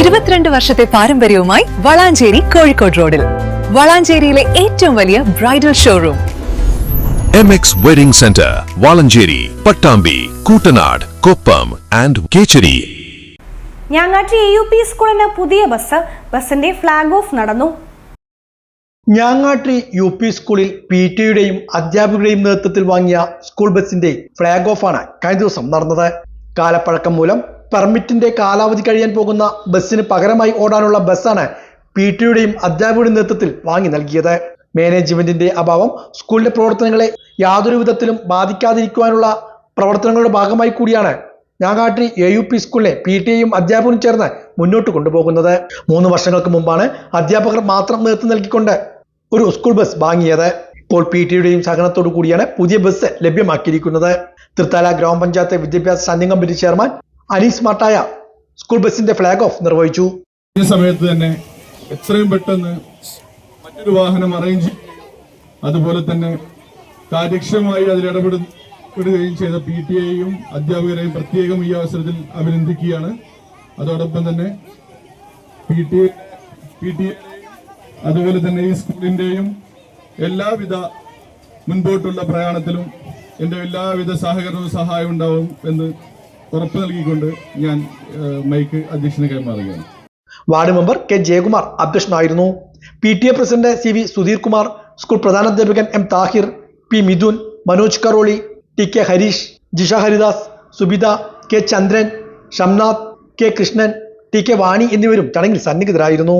ഇരുപത്തിരണ്ട് വർഷത്തെ പാരമ്പര്യവുമായി വളാഞ്ചേരി കോഴിക്കോട് റോഡിൽ. വളാഞ്ചേരിയിലെ ഏറ്റവും വലിയ bridal showroom. M X wedding centre Valanchery Pattambi Koottanad Koppam and Kechery. ഞാങ്ങാട്ടി A U P സ്കൂളിന് പുതിയ ബസ് ബസിന്റെ ഫ്ളാഗ് ഓഫ് നടന്നു. ഞാങ്ങാട്ടി യു പി സ്കൂളിൽ പി ടിയുടെയും അധ്യാപകരുടെയും നേതൃത്വത്തിൽ വാങ്ങിയ സ്കൂൾ ബസിന്റെ ഫ്ളാഗ് ഓഫാണ് കഴിഞ്ഞ ദിവസം നടന്നത്. കാലപ്പഴക്കം മൂലം പെർമിറ്റിന്റെ കാലാവധി കഴിയാൻ പോകുന്ന ബസ്സിന് പകരമായി ഓടാനുള്ള ബസ്സാണ് പി ടിയുടെയും അധ്യാപകരുടെ നേതൃത്വത്തിൽ വാങ്ങി നൽകിയത്. മാനേജ്മെന്റിന്റെ അഭാവം സ്കൂളിന്റെ പ്രവർത്തനങ്ങളെ യാതൊരു വിധത്തിലും ബാധിക്കാതിരിക്കുവാനുള്ള പ്രവർത്തനങ്ങളുടെ ഭാഗമായി കൂടിയാണ് ഞാങ്ങാട്ടി എ യു പി സ്കൂളിലെ പി ടി എയും അധ്യാപകരും ചേർന്ന് മുന്നോട്ട് കൊണ്ടുപോകുന്നത്. മൂന്ന് വർഷങ്ങൾക്ക് മുമ്പാണ് അധ്യാപകർ മാത്രം നേതൃത്വം നൽകിക്കൊണ്ട് ഒരു സ്കൂൾ ബസ് വാങ്ങിയത്. ഇപ്പോൾ പി ടിയുടെയും സഹകരണത്തോടു കൂടിയാണ് പുതിയ ബസ് ലഭ്യമാക്കിയിരിക്കുന്നത്. തൃത്താല ഗ്രാമപഞ്ചായത്ത് വിദ്യാഭ്യാസ standing committee chairman Anees Mattaya school ബസിന്റെ ഫ്ലാഗ് ഓഫ് നിർവഹിച്ചു. ഈ സമയത്ത് തന്നെ എത്രയും പെട്ടെന്ന് മറ്റൊരു വാഹനം അറേഞ്ച് അതുപോലെ തന്നെ കാര്യക്ഷമമായി അതിൽ ഇടപെടുകയും ചെയ്ത പി ടി എയും അധ്യാപകരെയും പ്രത്യേകം ഈ അവസരത്തിൽ അഭിനന്ദിക്കുകയാണ്. അതോടൊപ്പം തന്നെ പി ടി പി ടി അതുപോലെ തന്നെ ഈ സ്കൂളിന്റെയും എല്ലാവിധ മുൻപോട്ടുള്ള പ്രയാണത്തിലും എന്റെ എല്ലാവിധ സഹകരണവും സഹായം ഉണ്ടാവും എന്ന് ഉറപ്പ് നൽകിക്കൊണ്ട് ഞാൻ മൈക്ക് അധ്യക്ഷന് കൈമാറുകയാണ്. വാർഡ് മെമ്പർ കെ ജയകുമാർ അധ്യക്ഷനായിരുന്നു. P T A president C V Sudheer Kumar school പ്രധാനാധ്യാപകൻ M Thahir P Mithun Manoj Karoli T K Harish Jisha Haridas Subitha K Chandran Shamnath K Krishnan T K Vani എന്നിവരും ചടങ്ങിൽ സന്നിഹിതരായിരുന്നു.